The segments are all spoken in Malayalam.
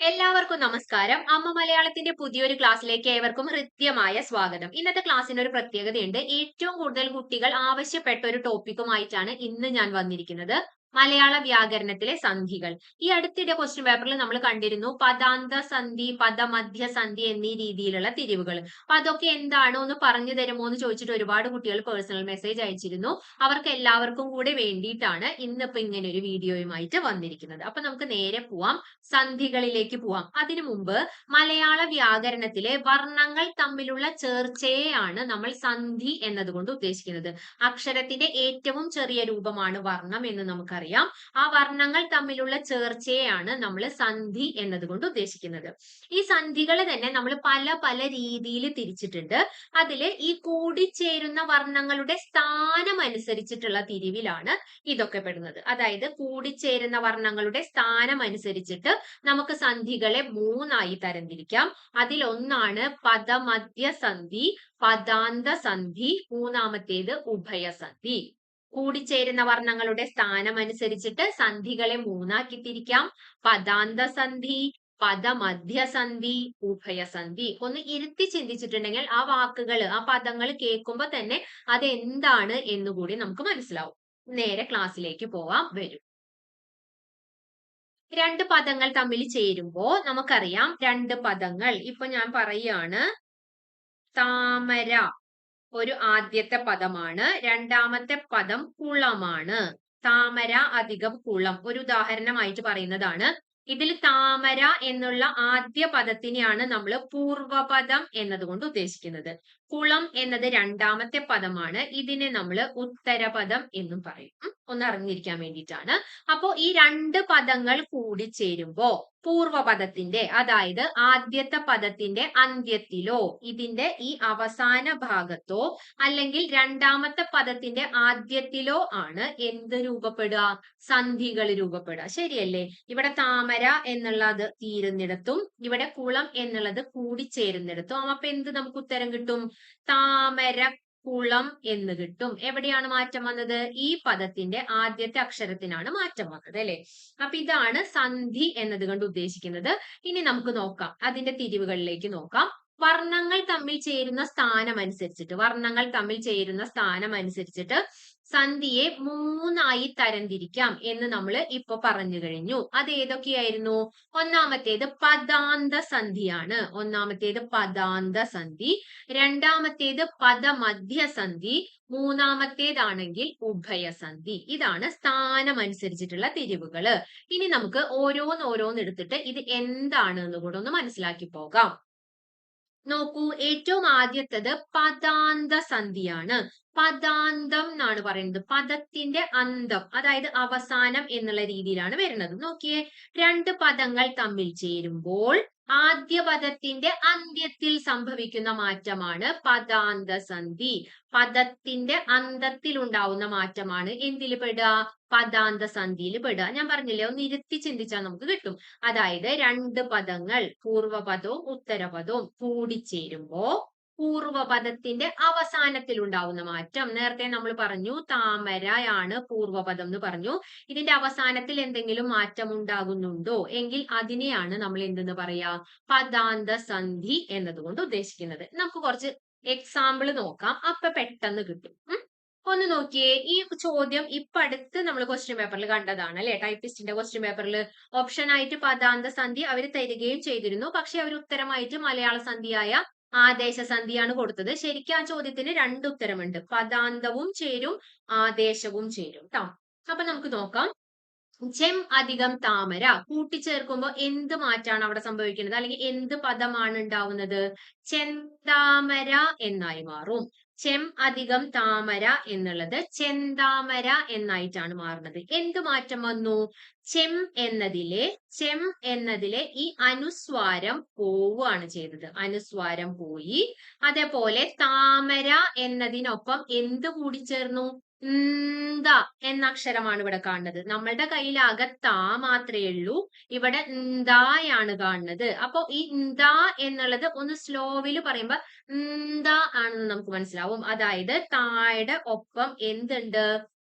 എല്ലാവർക്കും നമസ്കാരം. അമ്മ മലയാളത്തിന്റെ പുതിയൊരു ക്ലാസ്സിലേക്ക് ഏവർക്കും ഹൃദ്യമായ സ്വാഗതം. ഇന്നത്തെ ക്ലാസ്സിന് ഒരു പ്രത്യേകതയുണ്ട്. ഏറ്റവും കൂടുതൽ കുട്ടികൾ ആവശ്യപ്പെട്ട ഒരു ടോപ്പിക്കുമായിട്ടാണ് ഇന്ന് ഞാൻ വന്നിരിക്കുന്നത്. മലയാള വ്യാകരണത്തിലെ സന്ധികൾ. ഈ അടുത്തിടെ ക്വസ്റ്റ്യൻ പേപ്പറിൽ നമ്മൾ കണ്ടിരുന്നു പദാന്ത സന്ധി പദമധ്യ സന്ധി എന്നീ രീതിയിലുള്ള തിരിവുകൾ. അപ്പൊ അതൊക്കെ എന്താണോ ഒന്ന് പറഞ്ഞു തരുമോ എന്ന് ചോദിച്ചിട്ട് ഒരുപാട് കുട്ടികൾ പേഴ്സണൽ മെസ്സേജ് അയച്ചിരുന്നു. അവർക്ക് എല്ലാവർക്കും കൂടെ വേണ്ടിയിട്ടാണ് ഇന്നിപ്പോ ഇങ്ങനെ ഒരു വീഡിയോയുമായിട്ട് വന്നിരിക്കുന്നത്. അപ്പൊ നമുക്ക് നേരെ പോവാം. സന്ധികളിലേക്ക് പോവാം. അതിനു മുമ്പ് മലയാള വ്യാകരണത്തിലെ വർണങ്ങൾ തമ്മിലുള്ള ചേർച്ചയെയാണ് നമ്മൾ സന്ധി എന്നതുകൊണ്ട് ഉദ്ദേശിക്കുന്നത്. അക്ഷരത്തിന്റെ ഏറ്റവും ചെറിയ രൂപമാണ് വർണം എന്ന് നമുക്കറിയാം. ആ വർണങ്ങൾ തമ്മിലുള്ള ചേർച്ചയാണ് നമ്മൾ സന്ധി എന്നതുകൊണ്ട് ഉദ്ദേശിക്കുന്നത്. ഈ സന്ധികളെ തന്നെ നമ്മൾ പല പല രീതിയിൽ തിരിച്ചിട്ടുണ്ട്. അതിൽ ഈ കൂടിച്ചേരുന്ന വർണങ്ങളുടെ സ്ഥാനം അനുസരിച്ചിട്ടുള്ള തിരിവിലാണ് ഇതൊക്കെ പെടുന്നത്. അതായത് കൂടിച്ചേരുന്ന വർണങ്ങളുടെ സ്ഥാനം അനുസരിച്ചിട്ട് നമുക്ക് സന്ധികളെ മൂന്നായി തരംതിരിക്കാം. അതിൽ ഒന്നാണ് പദമധ്യ സന്ധി പദാന്ത സന്ധി മൂന്നാമത്തേത് ഉഭയസന്ധി. കൂടിച്ചേരുന്ന വർണങ്ങളുടെ സ്ഥാനം അനുസരിച്ചിട്ട് സന്ധികളെ മൂന്നാക്കി തിരിക്കാം പദാന്ത സന്ധി പദമധ്യസന്ധി ഉഭയസന്ധി ഒന്ന് ഇരുത്തി ചിന്തിച്ചിട്ടുണ്ടെങ്കിൽ ആ വാക്കുകൾ ആ പദങ്ങൾ കേൾക്കുമ്പോൾ തന്നെ അത് എന്താണ് എന്നുകൂടി നമുക്ക് മനസ്സിലാവും. നേരെ ക്ലാസ്സിലേക്ക് പോവാം വരും. രണ്ട് പദങ്ങൾ തമ്മിൽ ചേരുമ്പോ നമുക്കറിയാം രണ്ട് പദങ്ങൾ. ഇപ്പൊ ഞാൻ പറയാണ് താമര. ഒരു ആദ്യത്തെ പദമാണ് രണ്ടാമത്തെ പദം കുളമാണ്. താമര അധികം കുളം. ഒരു ഉദാഹരണമായിട്ട് പറയുന്നതാണ് ഇതിൽ താമര എന്നുള്ള ആദ്യ പദത്തിനെയാണ് നമ്മൾ പൂർവപദം എന്നതുകൊണ്ട് ഉദ്ദേശിക്കുന്നത്. കുളം എന്നത് രണ്ടാമത്തെ പദമാണ് ഇതിനെ നമ്മൾ ഉത്തരപദം എന്നും പറയും. ഒന്ന് അറിഞ്ഞിരിക്കാൻ വേണ്ടിയിട്ടാണ്. അപ്പോ ഈ രണ്ട് പദങ്ങൾ കൂടി ചേരുമ്പോ പൂർവപദത്തിന്റെ അതായത് ആദ്യത്തെ പദത്തിന്റെ അന്ത്യത്തിലോ ഇതിന്റെ ഈ അവസാന ഭാഗത്തോ അല്ലെങ്കിൽ രണ്ടാമത്തെ പദത്തിന്റെ ആദ്യത്തിലോ ആണ് എന്ത് രൂപപ്പെടുക? സന്ധികൾ രൂപപ്പെടുക. ശരിയല്ലേ? ഇവിടെ താമര എന്നുള്ളത് തീരുന്നിടത്തും ഇവിടെ കുളം എന്നുള്ളത് കൂടിച്ചേരുന്നിടത്തും. അപ്പൊ എന്ത് നമുക്ക് ഉത്തരം കിട്ടും? താമര കുളം എന്ന് കിട്ടും. എവിടെയാണ് മാറ്റം വന്നത്? ഈ പദത്തിന്റെ ആദ്യത്തെ അക്ഷരത്തിനാണ് മാറ്റം വന്നത് അല്ലെ? അപ്പൊ ഇതാണ് സന്ധി എന്നത് കൊണ്ട് ഉദ്ദേശിക്കുന്നത്. ഇനി നമുക്ക് നോക്കാം. അതിന്റെ തിരിവുകളിലേക്ക് നോക്കാം. വർണങ്ങൾ തമ്മിൽ ചേരുന്ന സ്ഥാനം അനുസരിച്ചിട്ട് വർണങ്ങൾ തമ്മിൽ ചേരുന്ന സ്ഥാനം അനുസരിച്ചിട്ട് സന്ധിയെ മൂന്നായി തരംതിരിക്കാം എന്ന് നമ്മൾ ഇപ്പൊ പറഞ്ഞു കഴിഞ്ഞു. അത് ഏതൊക്കെയായിരുന്നു? ഒന്നാമത്തേത് പദാന്ത സന്ധിയാണ്. ഒന്നാമത്തേത് പദാന്ത സന്ധി രണ്ടാമത്തേത് പദമധ്യസന്ധി മൂന്നാമത്തേതാണെങ്കിൽ ഉഭയസന്ധി ഇതാണ് സ്ഥാനം അനുസരിച്ചിട്ടുള്ള തിരിവുകൾ. ഇനി നമുക്ക് ഓരോന്നോരോന്ന് ഓരോന്ന് എടുത്തിട്ട് ഇത് എന്താണ് എന്ന് കൂടെ ഒന്ന് മനസ്സിലാക്കി പോകാം. നോക്കൂ ഏറ്റവും ആദ്യത്തത് പദാന്ത സന്ധിയാണ്. പദാന്തം എന്നാണ് പറയുന്നത്. പദത്തിന്റെ അന്തം അതായത് അവസാനം എന്നുള്ള രീതിയിലാണ് വരുന്നത്. നോക്കിയേ രണ്ട് പദങ്ങൾ തമ്മിൽ ചേരുമ്പോൾ ആദ്യ പദത്തിന്റെ അന്ത്യത്തിൽ സംഭവിക്കുന്ന മാറ്റമാണ് പദാന്ത സന്ധി പദത്തിന്റെ അന്തത്തിൽ ഉണ്ടാവുന്ന മാറ്റമാണ് എന്തിൽ പെടുക? പദാന്ത സന്ധിയിൽ പെടുക. ഞാൻ പറഞ്ഞില്ലേ ഒന്ന് ഇരുത്തി ചിന്തിച്ചാൽ നമുക്ക് കിട്ടും. അതായത് രണ്ട് പദങ്ങൾ പൂർവപദവും ഉത്തരപദവും കൂടിച്ചേരുമ്പോ പൂർവപദത്തിന്റെ അവസാനത്തിൽ ഉണ്ടാവുന്ന മാറ്റം. നേരത്തെ നമ്മൾ പറഞ്ഞു താമരയാണ് പൂർവപദം എന്ന് പറഞ്ഞു. ഇതിന്റെ അവസാനത്തിൽ എന്തെങ്കിലും മാറ്റം ഉണ്ടാകുന്നുണ്ടോ? എങ്കിൽ അതിനെയാണ് നമ്മൾ എന്തെന്ന് പറയാ? പദാന്ത സന്ധി എന്നതുകൊണ്ട് ഉദ്ദേശിക്കുന്നത്. നമുക്ക് കുറച്ച് എക്സാമ്പിൾ നോക്കാം. അപ്പൊ പെട്ടെന്ന് കിട്ടും. ഒന്ന് നോക്കിയേ. ഈ ചോദ്യം ഇപ്പൊ അടുത്ത് നമ്മൾ ക്വസ്റ്റ്യൻ പേപ്പറിൽ കണ്ടതാണ് അല്ലെ? ടൈപ്പിസ്റ്റിന്റെ ക്വസ്റ്റ്യൻ പേപ്പറിൽ ഓപ്ഷൻ ആയിട്ട് പദാന്ത സന്ധി അവർ തരികയും ചെയ്തിരുന്നു. പക്ഷെ അവർ ഉത്തരമായിട്ട് മലയാള സന്ധിയായ ആദേശ സന്ധിയാണ് കൊടുത്തത്. ശരിക്കും ആ ചോദ്യത്തിന് രണ്ട് ഉത്തരമുണ്ട്. പദാന്തവും ചേരും ആദേശവും ചേരും ട്ടോ. അപ്പൊ നമുക്ക് നോക്കാം. ചെം അധികം താമര കൂട്ടിച്ചേർക്കുമ്പോൾ എന്ത് മാറ്റാണ് അവിടെ സംഭവിക്കുന്നത്? അല്ലെങ്കിൽ എന്ത് പദമാണ് ഉണ്ടാവുന്നത്? ചെന്താമര എന്നായി മാറും. ചെം അധികം താമര എന്നുള്ളത് ചെന്താമര എന്നായിട്ടാണ് മാറുന്നത്. എന്ത് മാറ്റം വന്നു? ചെം എന്നതിലെ ചെം എന്നതിലെ ഈ അനുസ്വാരം പോവുകയാണ് ചെയ്തത്. അനുസ്വാരം പോയി. അതേപോലെ താമര എന്നതിനൊപ്പം എന്ത് കൂടി ചേർന്നു ന്ത എന്ന അക്ഷരമാണ് ഇവിടെ കാണുന്നത്. നമ്മളുടെ കയ്യിൽ അകത്താ മാത്രമേ ഉള്ളൂ. ഇവിടെ ന്തായാണ് കാണുന്നത്. അപ്പൊ ഈ ന്ത എന്നുള്ളത് ഒന്ന് സ്ലോവിൽ പറയുമ്പോ ന്ത ആണെന്ന് നമുക്ക് മനസ്സിലാവും. അതായത് തായുടെ ഒപ്പം എന്തുണ്ട്?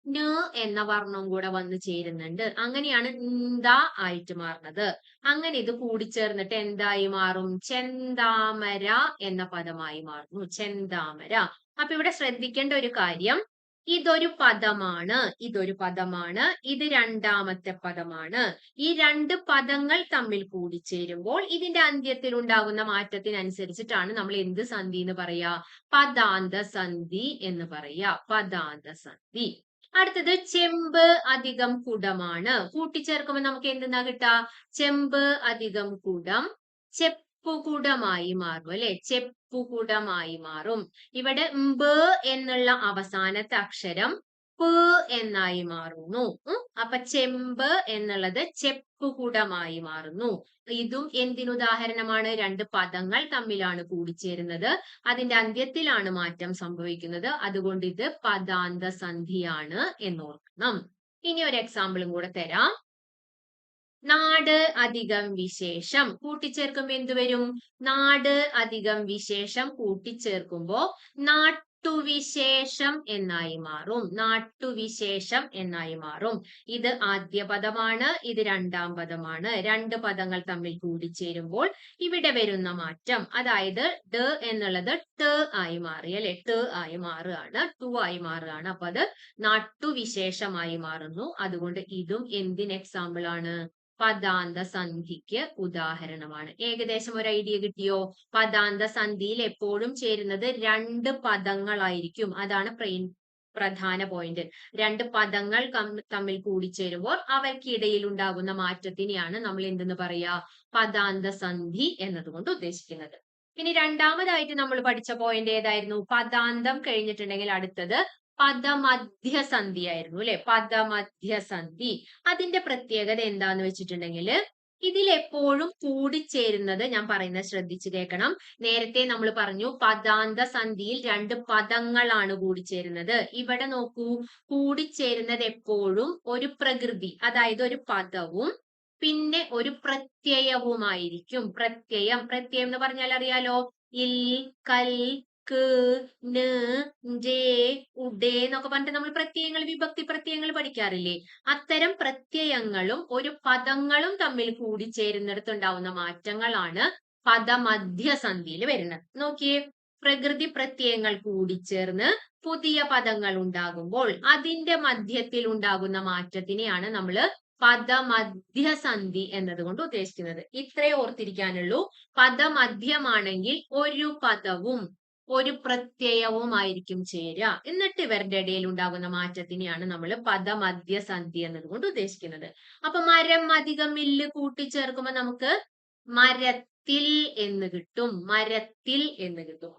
ന് എന്ന വർണവും കൂടെ വന്നു ചേരുന്നുണ്ട്. അങ്ങനെയാണ് ന്ത ആയിട്ട് മാറുന്നത്. അങ്ങനെ ഇത് കൂടിച്ചേർന്നിട്ട് എന്തായി മാറും? ചെന്താമര എന്ന പദമായി മാറുന്നു. ചെന്താമര. അപ്പൊ ഇവിടെ ശ്രദ്ധിക്കേണ്ട ഒരു കാര്യം ഇതൊരു പദമാണ് ഇതൊരു പദമാണ് ഇത് രണ്ടാമത്തെ പദമാണ്. ഈ രണ്ട് പദങ്ങൾ തമ്മിൽ കൂടിച്ചേരുമ്പോൾ ഇതിന്റെ അന്ത്യത്തിൽ ഉണ്ടാകുന്ന മാറ്റത്തിനനുസരിച്ചിട്ടാണ് നമ്മൾ എന്ത് സന്ധി എന്ന് പറയാ? പദാന്ത സന്ധി എന്ന് പറയാ. പദാന്ത സന്ധി. അടുത്തത് ചെമ്പ് അധികം കുടമാണ്. കൂട്ടിച്ചേർക്കുമ്പോൾ നമുക്ക് എന്തെന്നാ കിട്ടാ ചെമ്പ് അധികം കുടം ചെപ്പുകുടമായി മാറും അല്ലെ? ചെപ്പുകുടമായി മാറും. ഇവിടെ മ്പ് എന്നുള്ള അവസാനത്തെ അക്ഷരം പ് എന്നായി മാറുന്നു. അപ്പൊ ചെമ്പ് എന്നുള്ളത് ചെപ്പുകുടമായി മാറുന്നു. ഇതും എന്തിനുദാഹരണമാണ് രണ്ട് പദങ്ങൾ തമ്മിലാണ് കൂടിച്ചേരുന്നത്. അതിന്റെ അന്ത്യത്തിലാണ് മാറ്റം സംഭവിക്കുന്നത്. അതുകൊണ്ട് ഇത് പദാന്ത സന്ധിയാണ് എന്നോർക്കണം. ഇനി ഒരു എക്സാമ്പിളും കൂടെ തരാം. നാട് അധികം വിശേഷം. കൂട്ടിച്ചേർക്കുമ്പോ എന്ത് വരും? നാട് അധികം വിശേഷം കൂട്ടിച്ചേർക്കുമ്പോ നാട്ടുവിശേഷം എന്നായി മാറും. നാട്ടുവിശേഷം എന്നായി മാറും. ഇത് ആദ്യ പദമാണ് ഇത് രണ്ടാം പദമാണ്. രണ്ട് പദങ്ങൾ തമ്മിൽ കൂടിച്ചേരുമ്പോൾ ഇവിടെ വരുന്ന മാറ്റം അതായത് ട് എന്നുള്ളത് ട് ആയി മാറി അല്ലെ ട് ആയി മാറുകയാണ് ടു ആയി മാറുകയാണ്. അപ്പൊ അത് നാട്ടുവിശേഷമായി മാറുന്നു. അതുകൊണ്ട് ഇതും എന്തിന് എക്സാമ്പിൾ ആണ്? പദാന്ത സന്ധിക്ക് ഉദാഹരണമാണ്. ഏകദേശം ഒരു ഐഡിയ കിട്ടിയോ? പദാന്ത സന്ധിയിൽ എപ്പോഴും ചേരുന്നത് രണ്ട് പദങ്ങളായിരിക്കും. അതാണ് പ്രധാന പോയിന്റ് രണ്ട് പദങ്ങൾ തമ്മിൽ കൂടിച്ചേരുമ്പോൾ അവയ്ക്കിടയിൽ ഉണ്ടാകുന്ന മാറ്റത്തിനെയാണ് നമ്മൾ എന്തെന്ന് പറയാ? പദാന്ത സന്ധി എന്നതുകൊണ്ട് ഉദ്ദേശിക്കുന്നത്. ഇനി രണ്ടാമതായിട്ട് നമ്മൾ പഠിച്ച പോയിന്റ് ഏതായിരുന്നു? പദാന്തം കഴിഞ്ഞിട്ടുണ്ടെങ്കിൽ അടുത്തത് പദമധ്യസന്ധി ആയിരുന്നു അല്ലെ? പദമധ്യസന്ധി. അതിന്റെ പ്രത്യേകത എന്താന്ന് വെച്ചിട്ടുണ്ടെങ്കിൽ ഇതിൽ എപ്പോഴും കൂടിച്ചേരുന്നത് ഞാൻ പറയുന്നത് ശ്രദ്ധിച്ചു കേൾക്കണം. നേരത്തെ നമ്മൾ പറഞ്ഞു പദാന്ത സന്ധിയിൽ രണ്ട് പദങ്ങളാണ് കൂടിച്ചേരുന്നത്. ഇവിടെ നോക്കൂ കൂടിച്ചേരുന്നത് എപ്പോഴും ഒരു പ്രകൃതി അതായത് ഒരു പദവും പിന്നെ ഒരു പ്രത്യയവുമായിരിക്കും. പ്രത്യയം പ്രത്യയം എന്ന് പറഞ്ഞാൽ അറിയാലോ? ഇൽ കൽ ഉഡേ എന്നൊക്കെ പറഞ്ഞിട്ട് നമ്മൾ പ്രത്യയങ്ങൾ വിഭക്തി പ്രത്യയങ്ങൾ പഠിക്കാറില്ലേ? അത്തരം പ്രത്യയങ്ങളും ഒരു പദങ്ങളും തമ്മിൽ കൂടിച്ചേരുന്നിടത്തുണ്ടാവുന്ന മാറ്റങ്ങളാണ് പദമധ്യസന്ധിയിൽ വരുന്നത്. നോക്കിയേ പ്രകൃതി പ്രത്യയങ്ങൾ കൂടിച്ചേർന്ന് പുതിയ പദങ്ങൾ ഉണ്ടാകുമ്പോൾ അതിന്റെ മധ്യത്തിൽ ഉണ്ടാകുന്ന മാറ്റത്തിനെയാണ് നമ്മൾ പദമധ്യസന്ധി എന്നതുകൊണ്ട് ഉദ്ദേശിക്കുന്നത്. ഇത്രേ ഓർത്തിരിക്കാനുള്ളൂ. പദമധ്യമാണെങ്കിൽ ഒരു പദവും ഒരു പ്രത്യയവുമായിരിക്കും ചേരുക. എന്നിട്ട് ഇവരുടെ ഇടയിൽ ഉണ്ടാകുന്ന മാറ്റത്തിനെയാണ് നമ്മൾ പദമധ്യസന്ധി എന്നതുകൊണ്ട് ഉദ്ദേശിക്കുന്നത്. അപ്പൊ മരം അധികം മില്ല് കൂട്ടിച്ചേർക്കുമ്പോൾ നമുക്ക് മരത്തിൽ എന്ന് കിട്ടും. മരത്തിൽ എന്ന് കിട്ടും.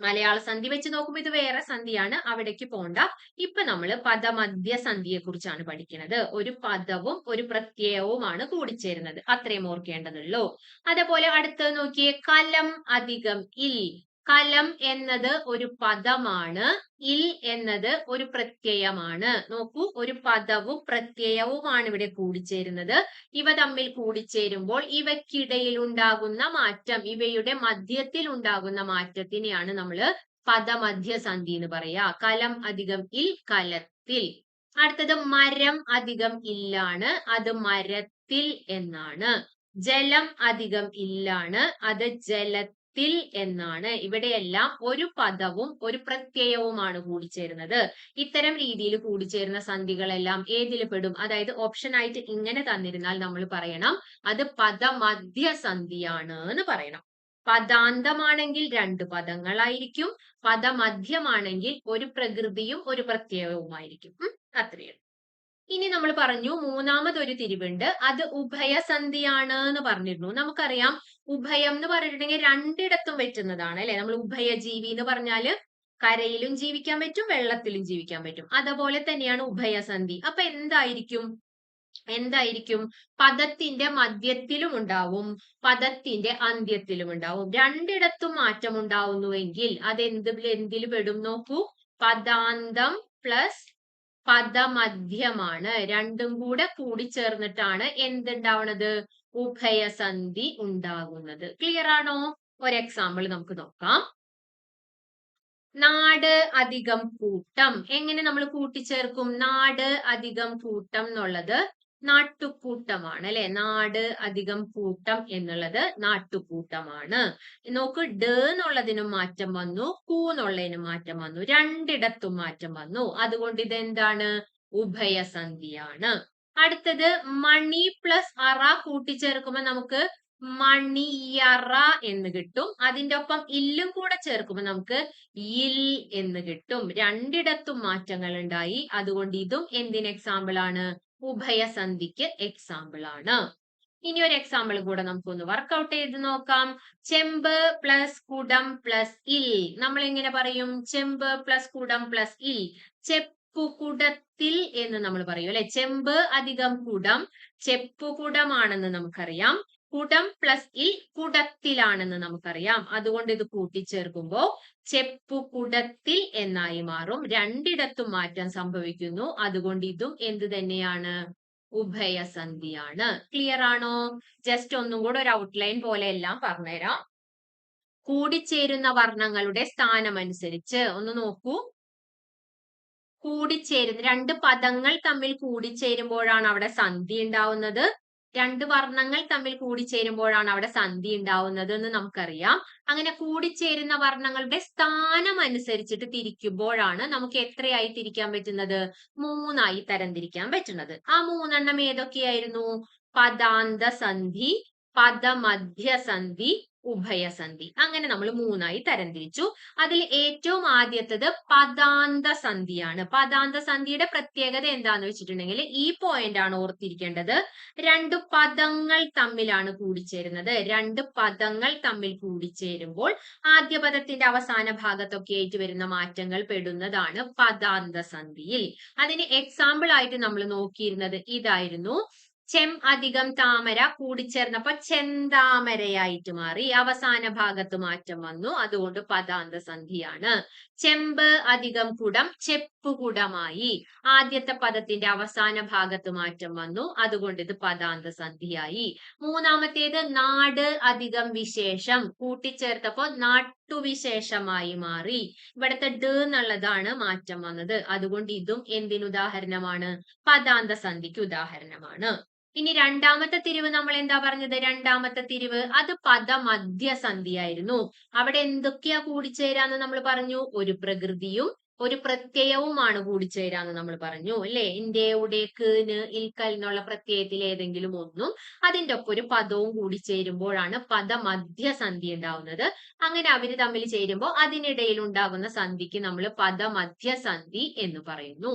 മലയാള സന്ധി വെച്ച് നോക്കുമ്പോൾ ഇത് വേറെ സന്ധിയാണ്. അവിടേക്ക് പോണ്ട. ഇപ്പൊ നമ്മൾ പദമധ്യ സന്ധിയെ കുറിച്ചാണ് പഠിക്കുന്നത്. ഒരു പദവും ഒരു പ്രത്യയവുമാണ് കൂടിച്ചേരുന്നത്. അത്രയും ഓർക്കേണ്ടതുള്ളൂ. അതേപോലെ അടുത്ത് നോക്കിയേ. കലം അധികം ഇൽ. കലം എന്നത് ഒരു പദമാണ് ഇൽ എന്നത് ഒരു പ്രത്യയമാണ്. നോക്കൂ ഒരു പദവും പ്രത്യയവുമാണ് ഇവിടെ കൂടിച്ചേരുന്നത്. ഇവ തമ്മിൽ കൂടിച്ചേരുമ്പോൾ ഇവയ്ക്കിടയിൽ ഉണ്ടാകുന്ന മാറ്റം ഇവയുടെ മധ്യത്തിൽ ഉണ്ടാകുന്ന മാറ്റത്തിനെയാണ് നമ്മൾ പദമധ്യസന്ധി എന്ന് പറയാ. കലം അധികം ഇൽ കലത്തിൽ. അടുത്തത് മരം അധികം ഇല്ലാണ് അത് മരത്തിൽ എന്നാണ്. ജലം അധികം ഇല്ലാണ് അത് ജലത്തിൽ എന്നാണ്. ഇവിടെയെല്ലാം ഒരു പദവും ഒരു പ്രത്യയവുമാണ് കൂടിച്ചേരുന്നത്. ഇത്തരം രീതിയിൽ കൂടിച്ചേരുന്ന സന്ധികളെല്ലാം ഏതിൽ പെടും? അതായത് ഓപ്ഷൻ ആയിട്ട് ഇങ്ങനെ തന്നിരുന്നാൽ നമ്മൾ പറയണം അത് പദമധ്യ സന്ധിയാണ് എന്ന് പറയണം. പദാന്തമാണെങ്കിൽ രണ്ട് പദങ്ങളായിരിക്കും പദമധ്യമാണെങ്കിൽ ഒരു പ്രകൃതിയും ഒരു പ്രത്യയവുമായിരിക്കും. ഉം, അത്രയേ ഉള്ളൂ. ഇനി നമ്മൾ പറഞ്ഞു മൂന്നാമതൊരു തിരിവുണ്ട്. അത് ഉഭയസന്ധിയാണ് എന്ന് പറഞ്ഞിരുന്നു. നമുക്കറിയാം ഉഭയം എന്ന് പറഞ്ഞിട്ടുണ്ടെങ്കിൽ രണ്ടിടത്തും പറ്റുന്നതാണ് അല്ലെ? നമ്മൾ ഉഭയജീവി എന്ന് പറഞ്ഞാൽ കരയിലും ജീവിക്കാൻ പറ്റും വെള്ളത്തിലും ജീവിക്കാൻ പറ്റും. അതുപോലെ തന്നെയാണ് ഉഭയസന്ധി. അപ്പൊ എന്തായിരിക്കും? എന്തായിരിക്കും? പദത്തിന്റെ മധ്യത്തിലും ഉണ്ടാവും പദത്തിന്റെ അന്ത്യത്തിലും ഉണ്ടാവും. രണ്ടിടത്തും മാറ്റം ഉണ്ടാവുന്നുവെങ്കിൽ അത് എന്ത് എന്തിൽ പെടും? നോക്കൂ. പദാന്തം പ്ലസ് പദമധ്യമാണ്. രണ്ടും കൂടെ കൂടിച്ചേർന്നിട്ടാണ് എന്തുണ്ടാവണത്? ഉഭയസന്ധി ഉണ്ടാകുന്നത്. ക്ലിയർ ആണോ? ഒരു എക്സാമ്പിൾ നമുക്ക് നോക്കാം. നാട് അധികം കൂട്ടം. എങ്ങനെ നമ്മൾ കൂട്ടിച്ചേർക്കും? നാട് അധികം കൂട്ടം എന്നുള്ളത് നാട്ടുകൂട്ടമാണ് അല്ലെ? നാട് അധികം കൂട്ടം എന്നുള്ളത് നാട്ടുകൂട്ടമാണ്. നോക്ക് ഡ് എന്നുള്ളതിനും മാറ്റം വന്നു കൂ എന്നുള്ളതിനും മാറ്റം വന്നു രണ്ടിടത്തും മാറ്റം വന്നു. അതുകൊണ്ട് ഇതെന്താണ്? ഉഭയസന്ധിയാണ്. അടുത്തത് മണി പ്ലസ് അറ കൂട്ടിച്ചേർക്കുമ്പോൾ നമുക്ക് മണിയറ എന്ന് കിട്ടും. അതിന്റെ ഒപ്പം ഇല്ലും കൂടെ ചേർക്കുമ്പോൾ നമുക്ക് ഇൽ എന്ന് കിട്ടും. രണ്ടിടത്തും മാറ്റങ്ങൾ ഉണ്ടായി അതുകൊണ്ട് ഇതും എന്തിന് എക്സാമ്പിൾ ആണ്? ഉഭയസന്ധിക്ക് എക്സാമ്പിൾ ആണ്. ഇനി ഒരു എക്സാമ്പിൾ കൂടെ നമുക്കൊന്ന് വർക്ക്ഔട്ട് ചെയ്ത് നോക്കാം. ചെമ്പ് പ്ലസ് കുടം പ്ലസ് ഇൽ. നമ്മൾ എങ്ങനെ പറയും ചെമ്പ് പ്ലസ് കുടം പ്ലസ് ഇൽ. ചെപ്പുകുടത്തിൽ എന്ന് നമ്മൾ പറയും അല്ലെ? ചെമ്പ് അധികം കുടം ചെപ്പുകുടമാണെന്ന് നമുക്കറിയാം. കുടം പ്ലസ് ഇൽ കുടത്തിലാണെന്ന് നമുക്കറിയാം. അതുകൊണ്ട് ഇത് കൂട്ടിച്ചേർക്കുമ്പോ ചെപ്പുകുടത്തിൽ എന്നായി മാറും. രണ്ടിടത്തും മാറ്റം സംഭവിക്കുന്നു. അതുകൊണ്ട് ഇതും എന്ത് തന്നെയാണ്? ഉഭയസന്ധിയാണ്. ക്ലിയർ ആണോ? ജസ്റ്റ് ഒന്നും കൂടെ ഒരു ഔട്ട്ലൈൻ പോലെ എല്ലാം പറഞ്ഞുതരാം. കൂടിച്ചേരുന്ന വർണങ്ങളുടെ സ്ഥാനമനുസരിച്ച് ഒന്ന് നോക്കൂ. കൂടിച്ചേരുന്ന രണ്ട് പദങ്ങൾ തമ്മിൽ കൂടിച്ചേരുമ്പോഴാണ് അവിടെ സന്ധി ഉണ്ടാവുന്നത്. രണ്ട് വർണങ്ങൾ തമ്മിൽ കൂടിച്ചേരുമ്പോഴാണ് അവിടെ സന്ധി ഉണ്ടാവുന്നത് എന്ന് നമുക്കറിയാം. അങ്ങനെ കൂടിച്ചേരുന്ന വർണങ്ങളുടെ സ്ഥാനം അനുസരിച്ചിട്ട് തിരിക്കുമ്പോഴാണ് നമുക്ക് എത്രയായി തിരിക്കാൻ പറ്റുന്നത്? മൂന്നായി തരംതിരിക്കാൻ പറ്റുന്നത്. ആ മൂന്നെണ്ണം ഏതൊക്കെയായിരുന്നു? പദാന്ത സന്ധി പദമധ്യസന്ധി ഉഭയസന്ധി. അങ്ങനെ നമ്മൾ മൂന്നായി തരംതിരിച്ചു. അതിൽ ഏറ്റവും ആദ്യത്തത് പദാന്ത സന്ധിയാണ് പദാന്ത സന്ധിയുടെ പ്രത്യേകത എന്താന്ന് വെച്ചിട്ടുണ്ടെങ്കിൽ ഈ പോയിന്റ് ആണ് ഓർത്തിരിക്കേണ്ടത്. രണ്ട് പദങ്ങൾ തമ്മിലാണ് കൂടിച്ചേരുന്നത്. രണ്ട് പദങ്ങൾ തമ്മിൽ കൂടിച്ചേരുമ്പോൾ ആദ്യ പദത്തിന്റെ അവസാന ഭാഗത്തൊക്കെ ആയിട്ട് വരുന്ന മാറ്റങ്ങൾ പെടുന്നതാണ് പദാന്ത സന്ധിയിൽ അതിന് എക്സാമ്പിൾ ആയിട്ട് നമ്മൾ നോക്കിയിരുന്നത് ഇതായിരുന്നു. ചെം അധികം താമര കൂടിച്ചേർന്നപ്പോ ചെന്താമരയായിട്ട് മാറി അവസാന ഭാഗത്ത് മാറ്റം വന്നു. അതുകൊണ്ട് പദാന്ത സന്ധിയാണ്. ചെമ്പ് അധികം കുടം ചെപ്പുകുടമായി ആദ്യത്തെ പദത്തിന്റെ അവസാന ഭാഗത്ത് മാറ്റം വന്നു. അതുകൊണ്ട് ഇത് പദാന്ത സന്ധിയായി. മൂന്നാമത്തേത് നാട് അധികം വിശേഷം. കൂട്ടിച്ചേർത്തപ്പോ നാട്ടുവിശേഷമായി മാറി. ഇവിടുത്തെ ഡ് എന്നുള്ളതാണ് മാറ്റം വന്നത്. അതുകൊണ്ട് ഇതും എന്തിനുദാഹരണമാണ്? പദാന്ത സന്ധിക്ക് ഉദാഹരണമാണ് ഇനി രണ്ടാമത്തെ തിരിവ് നമ്മൾ എന്താ പറഞ്ഞത്? രണ്ടാമത്തെ തിരിവ് അത് പദമധ്യസന്ധിയായിരുന്നു. അവിടെ എന്തൊക്കെയാ കൂടിച്ചേരാന്ന് നമ്മൾ പറഞ്ഞു? ഒരു പ്രകൃതിയും ഒരു പ്രത്യയവുമാണ് കൂടിച്ചേരാന്ന് നമ്മൾ പറഞ്ഞു അല്ലെ? ഇന്ത്യയുടെ കേന് ഇൽക്കൽ എന്നുള്ള പ്രത്യയത്തിൽ ഏതെങ്കിലും ഒന്നും അതിന്റെ ഒപ്പം ഒരു പദവും കൂടി ചേരുമ്പോഴാണ് പദമധ്യസന്ധി ഉണ്ടാവുന്നത്. അങ്ങനെ അവർ തമ്മിൽ ചേരുമ്പോൾ അതിനിടയിൽ ഉണ്ടാകുന്ന സന്ധിക്ക് നമ്മൾ പദമധ്യസന്ധി എന്ന് പറയുന്നു.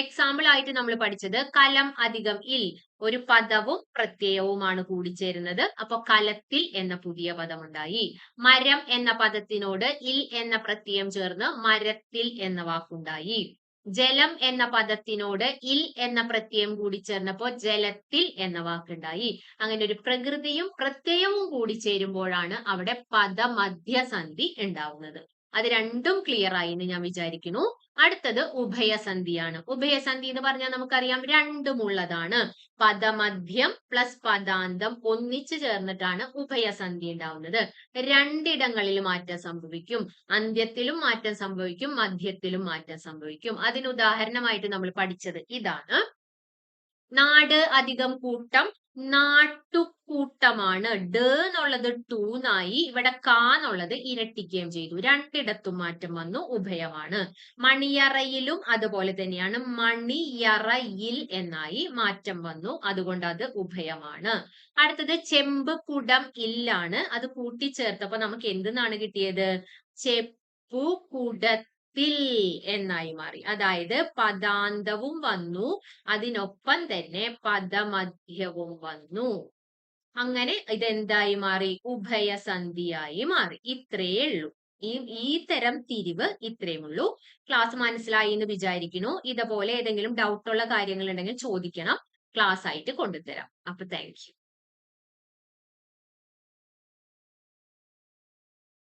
എക്സാമ്പിൾ ആയിട്ട് നമ്മൾ പഠിച്ചത് കലം അധികം ഇൽ ഒരു പദവും പ്രത്യയവുമാണ് കൂടിച്ചേരുന്നത്. അപ്പൊ കലത്തിൽ എന്ന പുതിയ പദമുണ്ടായി. മരം എന്ന പദത്തിനോട് ഇൽ എന്ന പ്രത്യയം ചേർന്ന് മരത്തിൽ എന്ന വാക്കുണ്ടായി. ജലം എന്ന പദത്തിനോട് ഇൽ എന്ന പ്രത്യയം കൂടി ചേർന്നപ്പോ ജലത്തിൽ എന്ന വാക്കുണ്ടായി. അങ്ങനെ ഒരു പ്രകൃതിയും പ്രത്യയവും കൂടി ചേരുമ്പോഴാണ് അവിടെ പദമധ്യസന്ധി ഉണ്ടാവുന്നത്. അത് രണ്ടും ക്ലിയർ ആയി എന്ന് ഞാൻ വിചാരിക്കുന്നു. അടുത്തത് ഉഭയസന്ധിയാണ്. ഉഭയസന്ധി എന്ന് പറഞ്ഞാൽ നമുക്കറിയാം രണ്ടും ഉള്ളതാണ്. പദമധ്യം പ്ലസ് പദാന്തം ഒന്നിച്ചു ചേർന്നിട്ടാണ് ഉഭയസന്ധി ഉണ്ടാവുന്നത്. രണ്ടിടങ്ങളിൽ മാറ്റം സംഭവിക്കും. അന്ത്യത്തിലും മാറ്റം സംഭവിക്കും മധ്യത്തിലും മാറ്റം സംഭവിക്കും. അതിന് ഉദാഹരണമായിട്ട് നമ്മൾ പഠിച്ചത് ഇതാണ്. നാട് അധികം കൂട്ടം നാട്ടുകൂട്ടമാണ് ഡ എന്നുള്ളത് ടൂന്നായി ഇവിടെ കാ എന്നുള്ളത് ഇരട്ടിക്കുകയും ചെയ്തു. രണ്ടിടത്തും മാറ്റം വന്നു ഉഭയമാണ്. മണിയറയിലും അതുപോലെ തന്നെയാണ്. മണിയറയിൽ എന്നായി മാറ്റം വന്നു അതുകൊണ്ട് അത് ഉഭയമാണ്. അടുത്തത് ചെമ്പ് കുടം ഇല്ലാണ്. അത് കൂട്ടിച്ചേർത്തപ്പോ നമുക്ക് എന്തെന്നാണ് കിട്ടിയത്? ചെപ്പു കുടത്തിൽ എന്നായി മാറി. അതായത് പദാന്തവും വന്നു. അതിനൊപ്പം തന്നെ പദമധ്യവും വന്നു. അങ്ങനെ ഇതെന്തായി മാറി? ഉഭയസന്ധിയായി മാറി. ഇത്രയേ ഉള്ളൂ. ഈ ഈ തരം തിരിവ് ഇത്രയും ഉള്ളൂ. ക്ലാസ് മനസ്സിലായി എന്ന് വിചാരിക്കുന്നു. ഇതുപോലെ ഏതെങ്കിലും ഡൗട്ടുള്ള കാര്യങ്ങൾ ഉണ്ടെങ്കിൽ ചോദിക്കണം. ക്ലാസ് ആയിട്ട് കൊണ്ടുതരാം അപ്പൊ താങ്ക്